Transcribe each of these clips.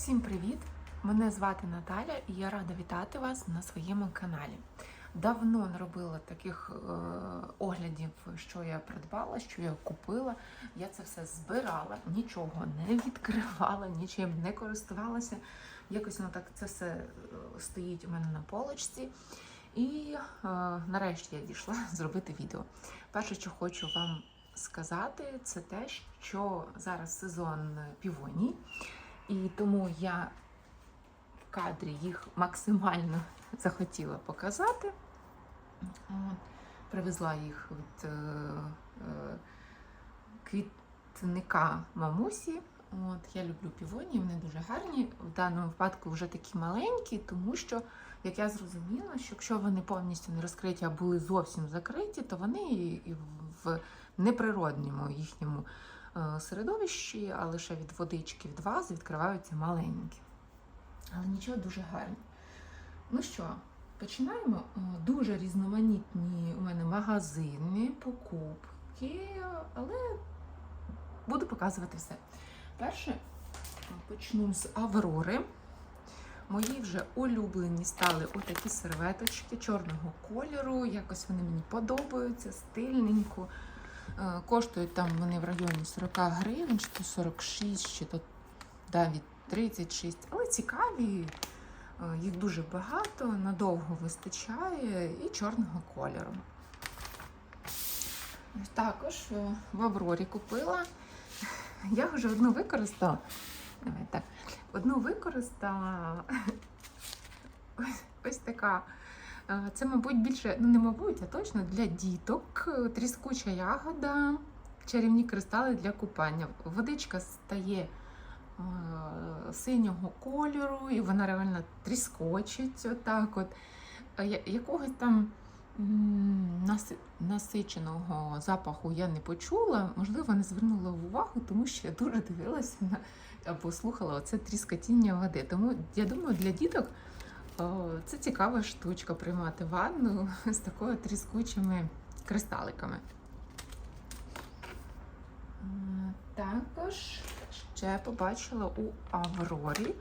Всім привіт! Мене звати Наталя і я рада вітати вас на своєму каналі. Давно не робила таких е, оглядів, що я придбала, що я купила. Я це все збирала, нічого не відкривала, нічим не користувалася. Якось воно так це все е, стоїть у мене на полочці. І е, нарешті я дійшла зробити відео. Перше, що хочу вам сказати, це те, що зараз сезон півоній. І тому я в кадрі їх максимально захотіла показати. Привезла їх від е, е, квітника мамусі. От, я люблю півоні, вони дуже гарні. В даному випадку вже такі маленькі, тому що, як я зрозуміла, що якщо вони повністю не розкриті, а були зовсім закриті, то вони і в неприродньому їхньому середовищі, а лише від водички від вази відкриваються маленькі. Але нічого дуже гарні. Ну що, починаємо. Е, Дуже різноманітні у мене магазини, покупки, але буду показувати все. Перше почну з Аврори. Мої вже улюблені стали отакі серветочки чорного кольору. Якось вони мені подобаються, стильненько. Е, Коштують там вони в районі 40 гривень, чи то 46, чи то навіть 36. Але цікаві, е, їх дуже багато, надовго вистачає і чорного кольору. Також е, в Аврорі купила. Я вже одну використала. Давай так. Одну використала ось, ось така. Це, мабуть, більше, ну не мабуть, а точно для діток. Тріскуча ягода, чарівні кристали для купання. Водичка стає е, синього кольору, і вона реально тріскочить. Отак от. Якогось там насиченого запаху я не почула, можливо, не звернула увагу, тому що я дуже дивилася на або слухала оце тріскотіння води. Тому я думаю, для діток це цікава штучка приймати ванну з такою тріскучими кристаликами. Також ще побачила у Аврорі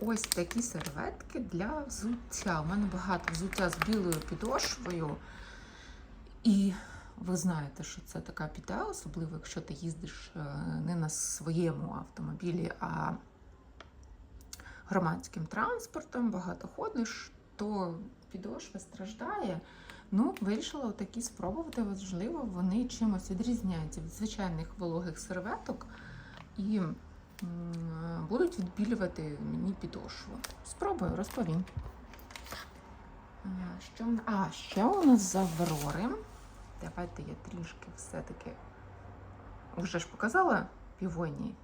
ось такі серветки для взуття. У мене багато взуття з білою підошвою. І ви знаєте, що це така біда, особливо якщо ти їздиш е, не на своєму автомобілі, а громадським транспортом, багато ходиш, то підошва страждає. Ну, вирішила отакі спробувати. Можливо, вони чимось відрізняються від звичайних вологих серветок і м, будуть відбілювати мені підошву. Спробую, розповім. Е, Що... А, ще у нас з Аврори. Давайте я трішки все-таки вже ж показала півонії.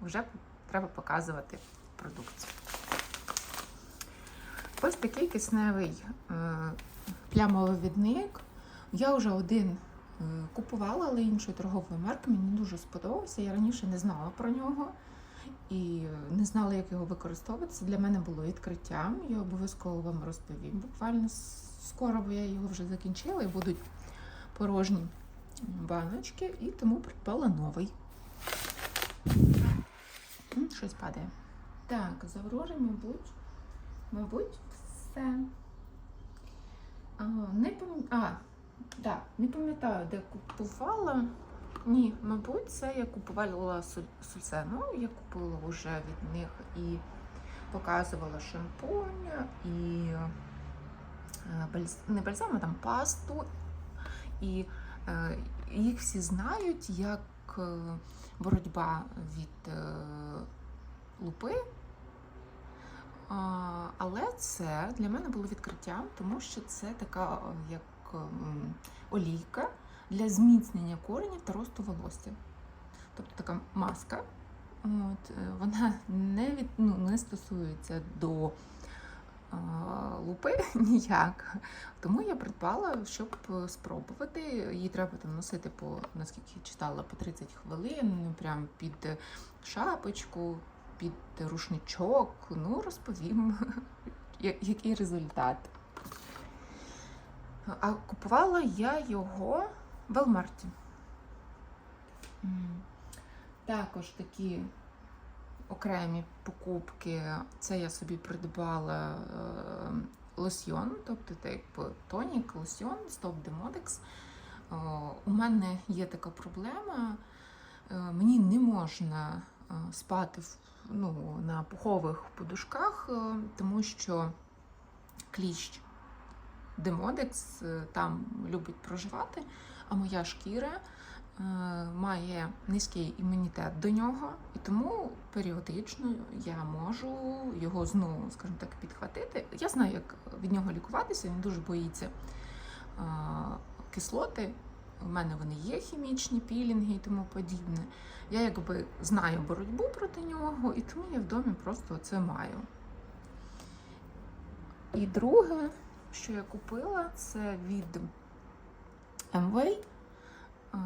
Вже треба показувати продукцію. Ось такий кисневий е, плямовидник. Я вже один е, купувала, але іншої торгової марки мені дуже сподобався. Я раніше не знала про нього і не знала, як його використовувати. Це для мене було відкриттям. Я обов'язково вам розповім. Буквально скоро, бо я його вже закінчила і будуть порожні баночки, і тому придбала новий. Щось падає. Так, з Аврори, мабуть, мабуть, все. А, не пам... а, да, не пам'ятаю, де купувала. Ні, мабуть, це я купувала суль- сульсену. Я купила вже від них і показувала шампунь, і е, бальз... не бальзам, а там пасту. І е, їх всі знають як е, боротьба від лупи. Але це для мене було відкриттям, тому що це така е, як ем, олійка для зміцнення коренів та росту волосся. Тобто така маска. От, е, вона не, від, ну, не стосується до е, лупи ніяк. Тому я придбала, щоб спробувати. Її треба там носити по, наскільки я читала, по 30 хвилин, прям під шапочку, під рушничок. Ну, розповім, який результат. А купувала я його в Велмарті. М. Також такі окремі покупки. Це я собі придбала е, лосьйон, тобто якби тонік, лосьйон, Demodex. Е, У мене є така проблема. е, Мені не можна е, спати в- ну, на пухових подушках, е, тому що кліщ Демодекс там любить проживати, а моя шкіра е, має низький імунітет до нього, і тому періодично я можу його знову, скажімо так, підхватити. Я знаю, як від нього лікуватися. Він дуже боїться е, кислоти. У мене вони є хімічні пілінги і тому подібне. Я якби знаю боротьбу проти нього, і тому я в домі просто це маю. І друге, що я купила, це від MV е,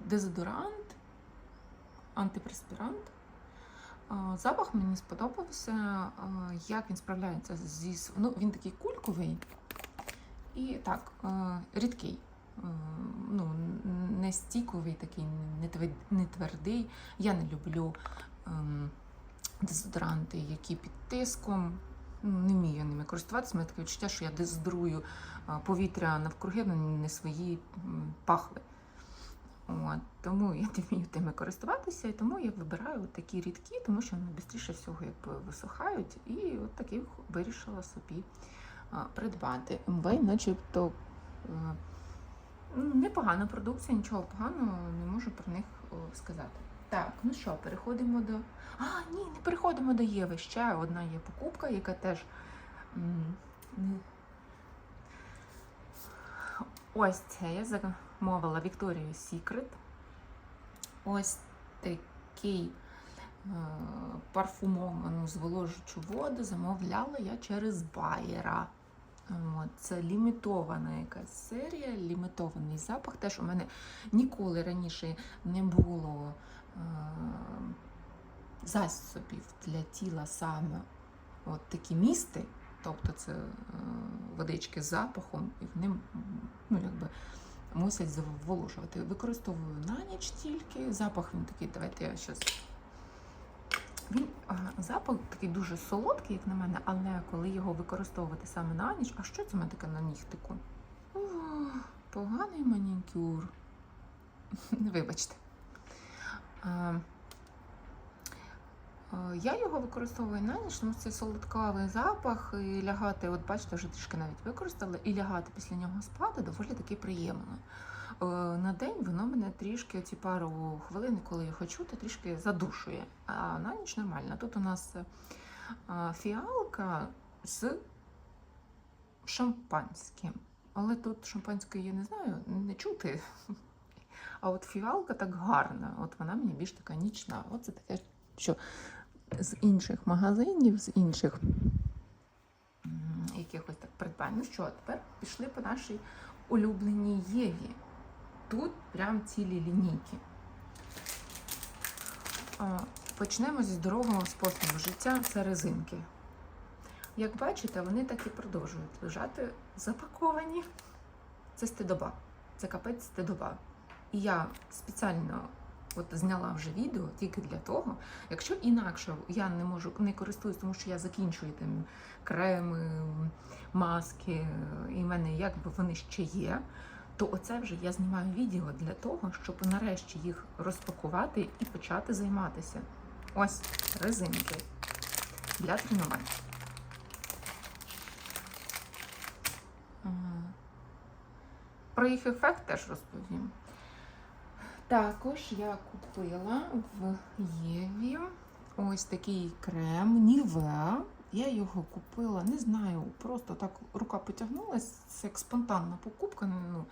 дезодорант, антипреспірант. Е, Запах мені сподобався, е, як він справляється зі ну, він такий кульковий і так, рідкий. Е, Ну, не стіковий, такий, не твердий. Я не люблю ем, дезодоранти, які під тиском. Ну, Не вмію ними користуватися. Мене таке відчуття, що я дезодрую повітря навкруги, але не свої пахви. От, тому я не вмію тими користуватися, і тому я вибираю такі рідкі, тому що вони швидше всього якби висухають. І от таких вирішила собі а, придбати. МВ, начебто е, непогана продукція, нічого поганого не можу про них сказати. Так, ну що, переходимо до. А, ні, не переходимо до Єви. Ще одна є покупка, яка теж. Ось це я замовила Victoria's Secret. Ось такий е, парфумовану зволожучу воду замовляла я через байера. От, це лімітована якась серія, лімітований запах. Теж у мене ніколи раніше не було е, засобів для тіла саме от такі місти. Тобто це е, водички з запахом, і вони м, ну, якби, мусять заволожувати. Використовую на ніч тільки. Запах він такий, давайте я щас. Він запах такий дуже солодкий, як на мене, але коли його використовувати саме на ніч, а що це мене таке на нігтику? Поганий манікюр. Вибачте. Я його використовую на ніч, тому це солодкавий запах, і лягати, от бачите, вже трішки навіть використала, і лягати після нього спати доволі таки приємно. Е, На день воно мене трішки, ці пару хвилин, коли я хочу, то трішки задушує. А на ніч нормально. Тут у нас е, фіалка з шампанським. Але тут шампанське я не знаю, не чути. А от фіалка так гарна. От вона мені більш така нічна. Оце таке, що з інших магазинів, з інших якихось так придбань. Ну що, тепер пішли по нашій улюбленій Єві. Тут прям цілі лінійки. Почнемо зі здорового способу життя це резинки. Як бачите, вони так і продовжують лежати запаковані. Це стидоба. Це капець стидоба. І я спеціально от зняла вже відео тільки для того, якщо інакше я не можу не користуюсь, тому що я закінчую там креми, маски, і в мене якби вони ще є. То оце вже я знімаю відео для того, щоб нарешті їх розпакувати і почати займатися. Ось резинки для тренувань. Про їх ефект теж розповім. Також я купила в Єві ось такий крем Нівеа. Я його купила, не знаю, просто так рука потягнулася, це як спонтанна покупка. Ну,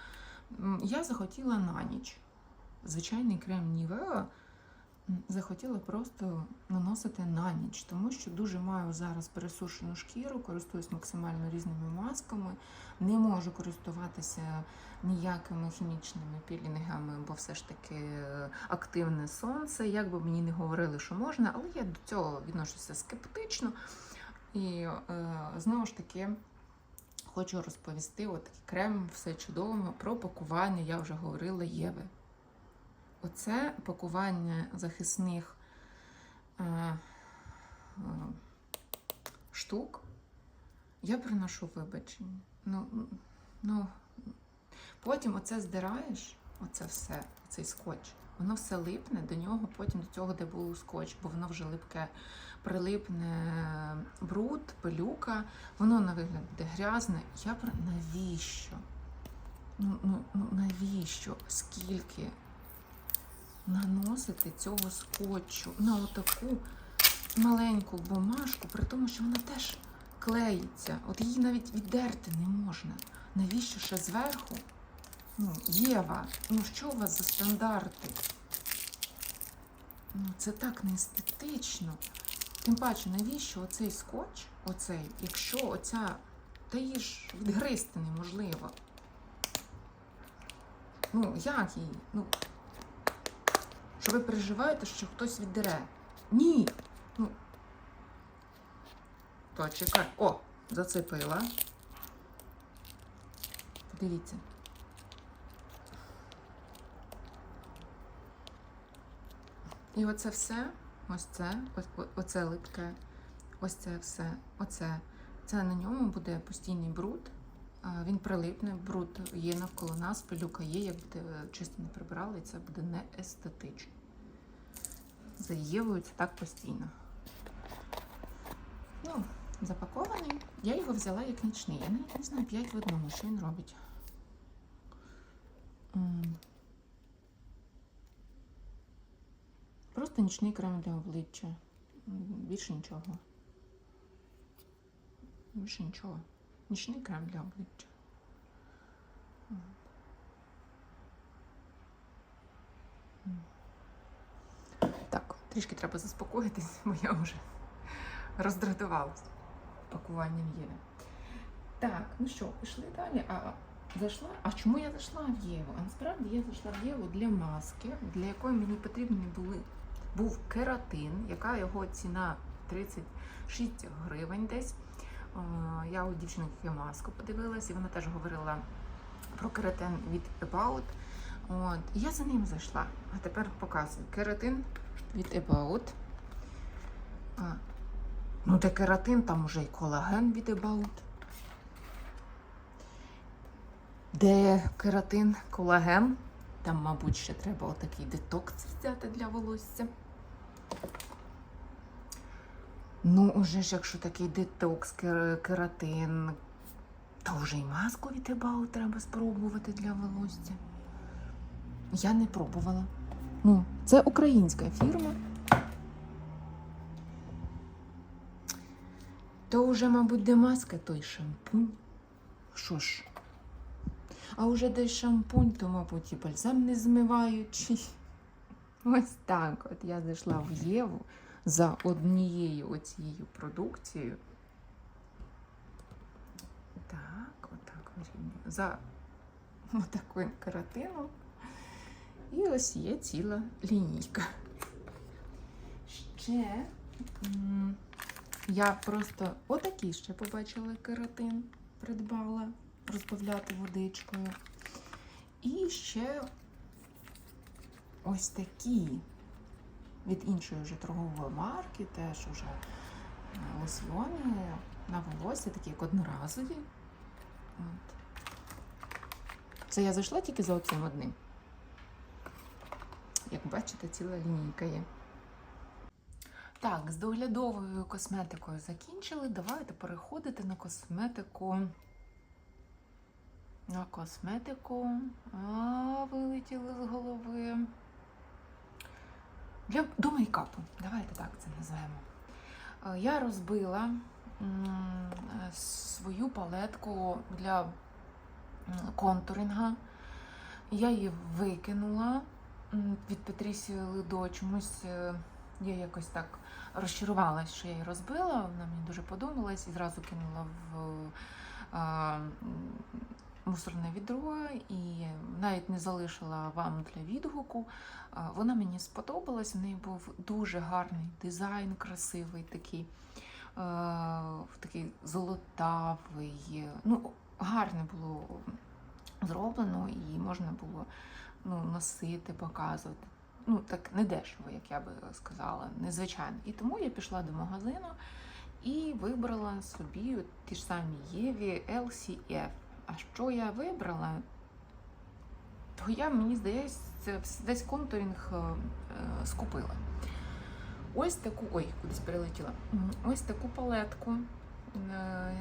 я захотіла на ніч. Звичайний крем Нівеа м, захотіла просто наносити на ніч, тому що дуже маю зараз пересушену шкіру, користуюсь максимально різними масками, не можу користуватися ніякими хімічними пілінгами, бо все ж таки е, активне сонце. Як би мені не говорили, що можна, але я до цього відношуся скептично. І е, знову ж таки хочу розповісти: от крем, все чудово, про пакування, я вже говорила Єви. Оце пакування захисних е, е, штук, я приношу вибачення. Ну, ну, потім оце здираєш, оце все, цей скотч. Воно все липне до нього, потім до цього, де був скотч, бо воно вже липке, прилипне бруд, пилюка, воно на вигляд буде грязне. Я про навіщо? Ну, ну, ну навіщо? Скільки наносити цього скотчу на отаку маленьку бумажку, при тому, що вона теж клеїться. От її навіть віддерти не можна. Навіщо ще зверху? Ну, Єва, ну що у вас за стандарти? Ну, це так не естетично. Тим паче, навіщо оцей скотч, оцей, якщо оця, та її ж відгризти неможливо. Ну, як її? Ну, що ви переживаєте, що хтось віддере? Ні. Ну. То чекай. О, зацепила. Подивіться. І оце все, ось це, оце липке, ось це все, оце. Це на ньому буде постійний бруд. Він прилипне, бруд є навколо нас, пилюка є, як буде е, чисто не прибрали, і це буде не естетично. За Євою це так постійно. Ну, запакований. Я його взяла як нічний. Я навіть не знаю 5 в одному, що він робить. Просто нічний крем для обличчя. Більше нічого. Більше нічого. Нічний крем для обличчя. Так, трішки треба заспокоїтись, бо я вже роздратувалась пакуванням Єви. Так, ну що, пішли далі. А зайшла? А чому я зайшла в Єву? А насправді я зайшла в Єву для маски, для якої мені потрібні були був кератин, яка його ціна 36 гривень десь. Я у дівчинки маску подивилась, і вона теж говорила про кератин від About. От, і я за ним зайшла. А тепер показую кератин від About. А, ну, де кератин, там уже і колаген від About. Де кератин, колаген, там, мабуть, ще треба отакий детокс взяти для волосся. Ну, уже ж, якщо такий детокс, кератин, то вже й маску від Ебау треба спробувати для волосся. Я не пробувала. Ну, це українська фірма. То вже, мабуть, де маска, то й шампунь. Що ж? А вже де шампунь, то, мабуть, і бальзам не змиваючий. Ось так от я зайшла в Єву за однією оцією продукцією. Так, отак вирівнюю. За отаким каратином. І ось є ціла лінійка. Ще я просто отакий ще побачила кератин, придбала розбавляти водичкою. І ще ось такі від іншої вже торгової марки, теж уже е, лосьйони на волосся, такі як одноразові. От. Це я зайшла тільки за оцим одним. Як бачите, ціла лінійка є. Так, з доглядовою косметикою закінчили. Давайте переходити на косметику. На косметику. А, вилетіли з голови. Для до мейкапу. Давайте так це назвемо. Е, Я розбила е, свою палетку для контуринга. Я її викинула від Петрісії Лидо. Чомусь е, я якось так розчарувалась, що я її розбила. Вона мені дуже подобалась і зразу кинула в мусорне відро і навіть не залишила вам для відгуку. Вона мені сподобалась, в неї був дуже гарний дизайн, красивий такий, такий золотавий. Ну, гарне було зроблено і можна було ну, носити, показувати. ну так не дешево, як я би сказала, незвичайно. І тому я пішла до магазину і вибрала собі ті ж самі Єві LCF. А що я вибрала? То я, мені здається, десь контурінг е, е, скупила. Ось таку, ой, кудись перелетіла. Ось таку палетку. Е,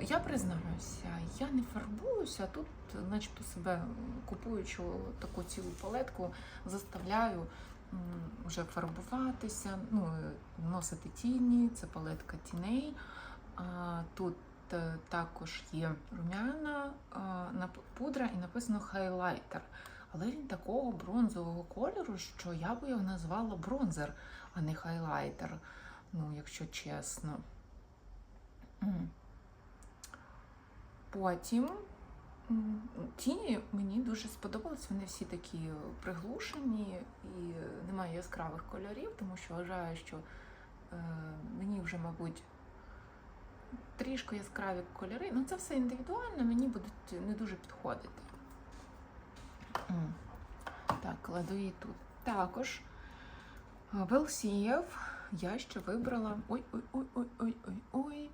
Я признаюся, я не фарбуюся, а тут, начебто, себе купуючи таку цілу палетку, заставляю вже фарбуватися, ну, носити тіні, це палетка тіней. Тут також є румяна пудра і написано хайлайтер. Але він такого бронзового кольору, що я би його назвала бронзер, а не хайлайтер. Ну, якщо чесно. Потім тіні мені дуже сподобались. Вони всі такі приглушені і немає яскравих кольорів, тому що вважаю, що е, мені вже, мабуть, трішки яскраві кольори. Ну, це все індивідуально, мені будуть не дуже підходити. Так, кладу її тут. Також Велсієв я ще вибрала. Ой-ой-ой-ой-ой-ой-ой.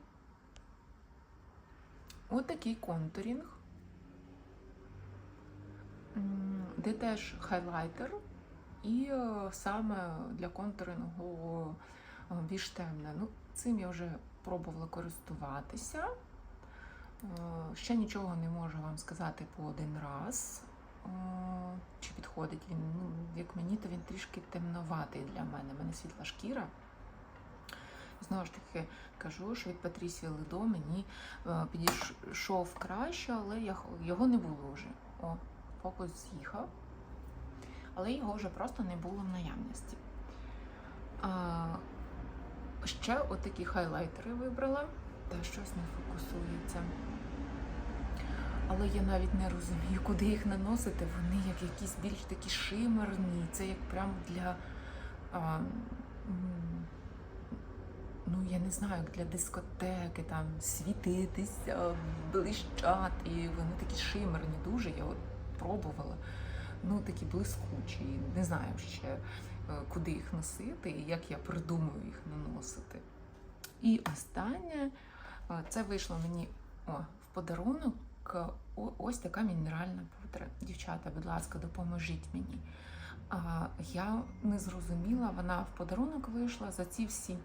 Отакий контурінг, де теж хайлайтер, і е, саме для контурингу е, більш темне. Ну, цим я вже пробувала користуватися. Е, Ще нічого не можу вам сказати по один раз. Е, Чи підходить він? Ну, як мені, то він трішки темноватий для мене. У мене світла шкіра. Знову ж таки кажу, що від Патрісії Ледо мені е, підійшов краще, але його не було вже. О, фокус з'їхав. Але його вже просто не було в наявності. Ще отакі хайлайтери вибрала, та щось не фокусується. Але я навіть не розумію, куди їх наносити. Вони як якісь більш такі шимерні. Це як прям для. А, ну, я не знаю, як для дискотеки, там світитися, блищати. Вони такі шимерні дуже. Я от пробувала. Ну, такі блискучі. Не знаю ще, куди їх носити і як я придумаю їх наносити. І останнє, е, це вийшло мені о, в подарунок. е, Ось така мінеральна пудра. Дівчата, будь ласка, допоможіть мені. А, я не зрозуміла, вона в подарунок вийшла за ці всі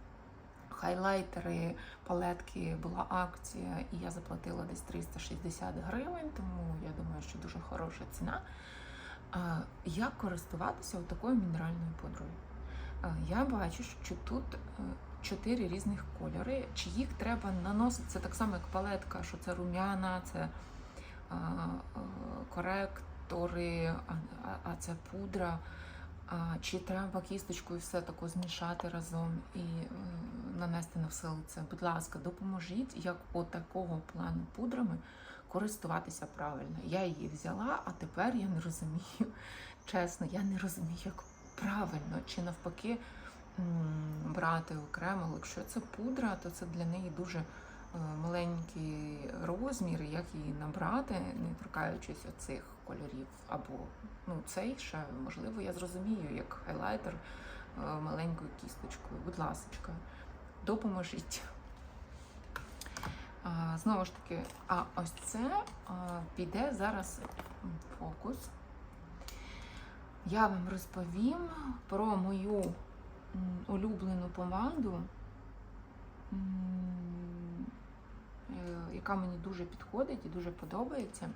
хайлайтери, палетки була акція, і я заплатила десь 360 гривень, тому я думаю, що дуже хороша ціна. Як користуватися такою мінеральною пудрою? Я бачу, що тут е, чотири різних кольори. Чи їх треба наносити? Це так само, як палетка, що це рум'яна, це коректори, а, це пудра. Чи треба кісточкою все тако змішати разом і е, нанести на все лице? Будь ласка, допоможіть, як от такого плану пудрами користуватися правильно. Я її взяла, а тепер я не розумію. Чесно, я не розумію, як правильно, чи навпаки брати окремо. Якщо це пудра, то це для неї дуже е, маленький розмір, як її набрати, не торкаючись оцих кольорів. Або ну, цей ще, можливо, я зрозумію, як хайлайтер е, маленькою кісточкою. Будь ласка, допоможіть. Знову ж таки, а ось це піде зараз фокус. Я вам розповім про мою улюблену помаду, е, яка мені дуже підходить і дуже подобається.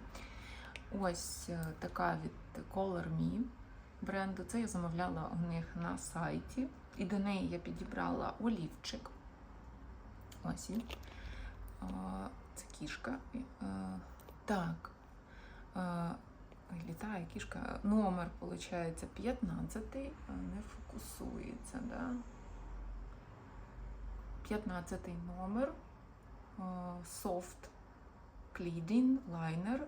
Ось е, така від Color Me бренду. Це я замовляла у них на сайті. І до неї я підібрала олівчик. Ось він. Це кішка. Е, Так. Е, Літає кішка. Номер, виходить, 15. Не фокусується, да? 15 номер. Soft Cleading Liner.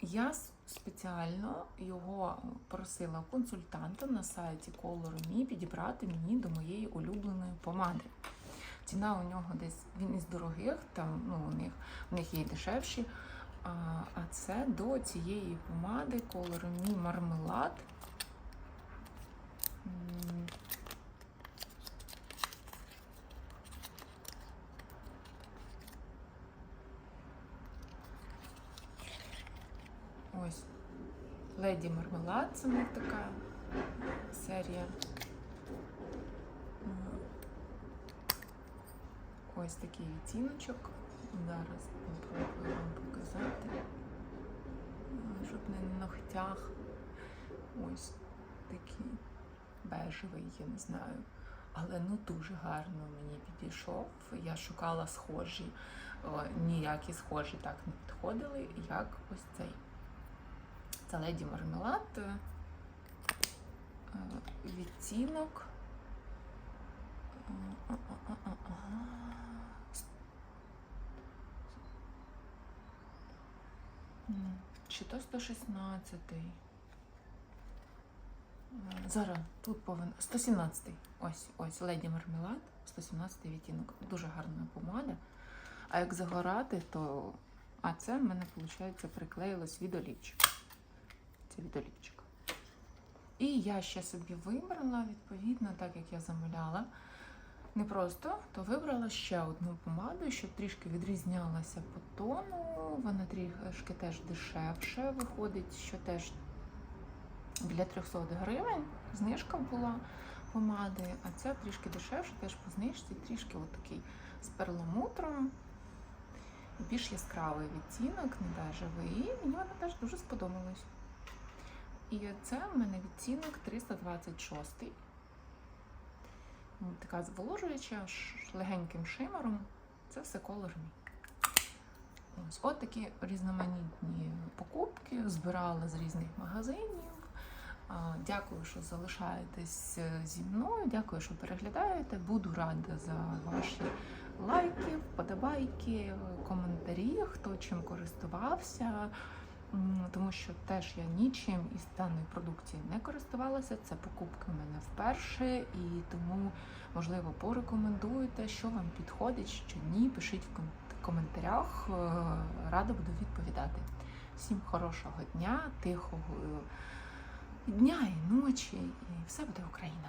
Я спеціально його просила консультанта на сайті Color Me підібрати мені до моєї улюбленої помади. Ціна у нього десь він із дорогих, там ну, у них у них є дешевші. А, а це до цієї помади Color Me мармелад. Ось Леді Мармелад, це них така серія. Ось такий відтіночок. Зараз попробую вам показати, щоб не на ногтях. Ось такий бежевий, я не знаю. Але ну дуже гарно мені підійшов. Я шукала схожі, О, ніякі схожі так не підходили, як ось цей. Це леді мармелад. е, Відтінок. А, а, а, а, а. Чи то 116? Е, Зараз тут повинен 117. Ось, ось леді мармелад, 117 відтінок. Дуже гарна помада. А як загорати, то. А це в мене, виходить, приклеїлось від олівчика. Це від. І я ще собі вибрала, відповідно, так як я замовляла. Не просто, то вибрала ще одну помаду, щоб трішки відрізнялася по тону. Вона трішки теж дешевше виходить, що теж біля 300 гривень. Знижка була помади, а ця трішки дешевше, теж по знижці, трішки отакий з перламутром. Більш яскравий відтінок, не бежевий. І мені вона теж дуже сподобалась. І це в мене відтінок 326. М, Така зволожуюча, легеньким шимером. Це все колор мій. Ось от такі різноманітні покупки збирала з різних магазинів. Дякую, що залишаєтесь е, зі мною. Дякую, що переглядаєте. Буду рада за ваші лайки, вподобайки, коментарі, хто чим користувався. Тому що теж я нічим із даної продукції не користувалася. Це покупка в мене вперше, і тому, можливо, порекомендуєте, що вам підходить, що ні. Пишіть в ком- коментарях. е, Рада буду відповідати. Всім хорошого дня, тихого е, дня і ночі, і все буде Україна.